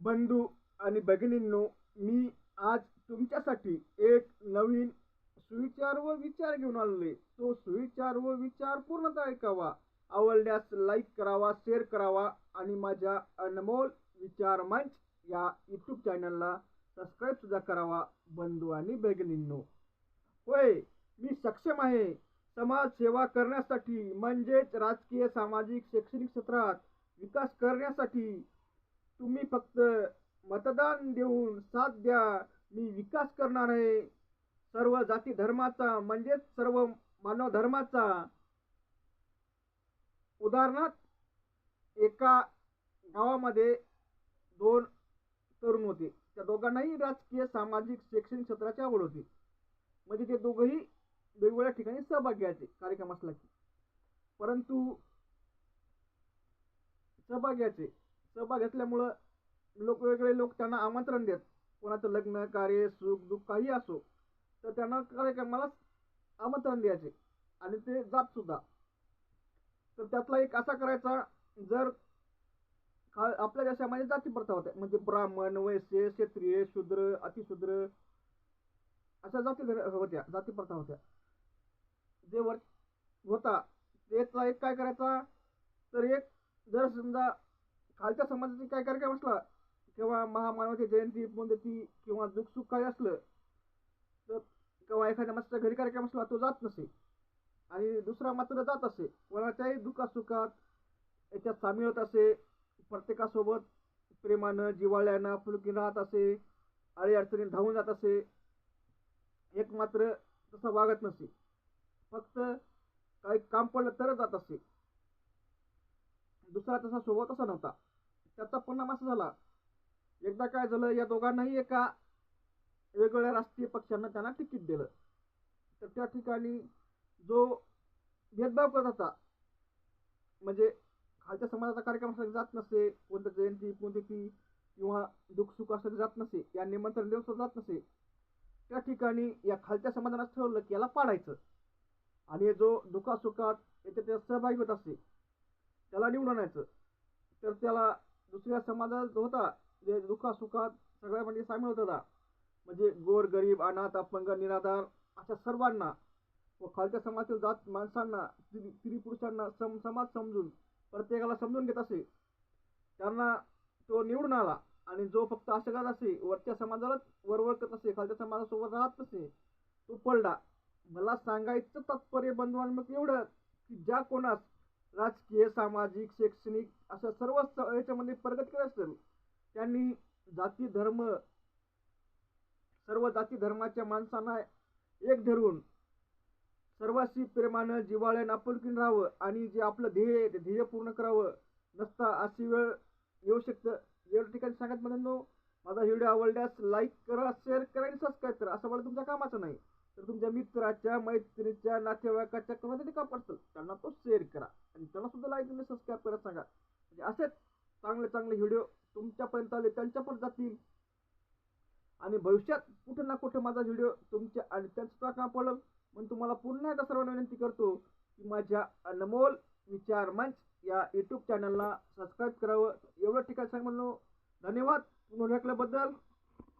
बंधू आणि भगिनींनो मी आज तुमच्यासाठी एक नवीन सुविचार व विचार घेऊन आलेले तो सुविचार व विचार पूर्णतः ऐकावा. आवडल्यास लाईक करावा शेअर करावा आणि माझ्या अनमोल विचार मंच या यूट्यूब चॅनलला सबस्क्राईब सुद्धा करावा बंधू आणि भगिनींनो. होय मी सक्षम आहे. समाजसेवा करण्यासाठी म्हणजेच राजकीय सामाजिक शैक्षणिक क्षेत्रात विकास करण्यासाठी तुम्ही फक्त मतदान देऊन साथ द्या. मी विकास करणार आहे. सर्व जाती धर्माचा म्हणजेच सर्व मानव धर्माचा. उदाहरणार्थ एका गावामध्ये दोन तरुण होते. त्या दोघांनाही राजकीय सामाजिक शैक्षणिक क्षेत्राची आवड होती. म्हणजे ते दोघंही वेगवेगळ्या ठिकाणी सहभाग घ्यायचे कार्यक्रम असला की. परंतु सहभाग घ्यायचे सहभाग घेतल्यामुळं लोक वेगळे लोक त्यांना आमंत्रण देत. कोणाचं लग्न कार्य सुख दुःख काही असो तर त्यांना कार्यक्रमालाच आमंत्रण द्यायचे. आणि ते जात सुद्धा. तर त्यातला एक असा करायचा जर खा आपल्या देशामध्ये जाती प्रथा होत्या. म्हणजे ब्राह्मण वैश्य क्षेत्रीय शूद्र अतिशूद्र अशा जाती होत्या जाती प्रथा होत्या. जे वर होता. त्याचा एक काय करायचा तर एक जर समजा कालच्या समाजाचे काय कार्यक्रम असला किंवा महामानवाची जयंती पुण्यतिथी किंवा दुःख सुख काही असलं तर किंवा एखाद्या माणसाच्या घरी कार्यक्रम असला तो जात नसे. आणि दुसरा मात्र जात असे. कोणाच्याही दुःखासुखात याच्यात सामील होत असे प्रत्येकासोबत प्रेमानं जिवाळ्यानं फुलकी राहत असे अडी अडचणी धावून जात असे. एक मात्र तसा वागत नसे. फक्त काही काम पडलं तरच जात असे. दुसरा तसा सोबत असा नव्हता. त्याचा परिणाम असा झाला. एकदा काय झालं या दोघांनाही एका वेगवेगळ्या राष्ट्रीय पक्षांना त्यांना तिकीट दिलं. तर त्या ठिकाणी जो भेदभाव करत होता म्हणजे खालच्या समाजाचा कार्यक्रम असला जात नसे कोणत्या जयंती पुण्यतिथी किंवा दुःख सुख जात नसे या निमंत्रण देऊन जात नसे. त्या ठिकाणी या खालच्या समाजानं ठरवलं की याला पाडायचं. आणि जो दुखासुखात याच्यात त्या सहभागी होत असते त्याला निवडून आणायचं. तर त्याला दुसऱ्या समाजात जो होता जे दुःखासुखात म्हणजे सामील होत होता. म्हणजे गोर गरीब अनाथ अपंग निराधार अशा सर्वांना व खालच्या समाजातील जात माणसांना स्त्री स्त्री पुरुषांना सम समाज समजून प्रत्येकाला समजून घेत असे. त्यांना तो निवडून आला आणि जो फक्त असं करत असे वरच्या समाजालाच वरवर करत असे खालच्या समाजासोबत राहत नसे तो पडला. मला सांगायचं तात्पर्य बंधुवान एवढं की ज्या कोणास राजकीय सामाजिक शैक्षणिक अशा सर्व याच्यामध्ये प्रगती करत असेल त्यांनी जाती धर्म सर्व जाती धर्माच्या माणसांना एक धरून सर्वाशी प्रेमानं जिवाळ्यानं आपुलकीन राहावं आणि जे आपलं ध्येय ते ध्येय पूर्ण करावं. नसता अशी वेळ येऊ शकतं. एवढ्या ठिकाणी सांगत म्हणून माझा व्हिडिओ आवडल्यास लाईक करा शेअर करा आणि सबस्क्राईब करा. असं मला तुमच्या कामाचं नाही. तर तुमच्या मित्राच्या मैत्रिणीच्या नातेवाईकाच्या कोणासाठी काम पडतं? त्यांना तो शेअर करा. तुम्ही सबस्क्राईब करत सांगा म्हणजे असेच चांगले चांगले व्हिडिओ तुमच्यापर्यंत आले त्यांच्यापर्यंत जातील. आणि भविष्यात कुठं ना कुठं माझा व्हिडिओ तुमच्या आणि त्यांचं काम पडेल. म्हणून तुम्हाला पुन्हा एकदा सर्वांना विनंती करतो की माझ्या अनमोल विचार मंच या यूट्यूब चॅनलला सबस्क्राईब करावं. एवढं ठिकाण सांग म्हणून धन्यवाद. पुन्हा ऐकल्याबद्दल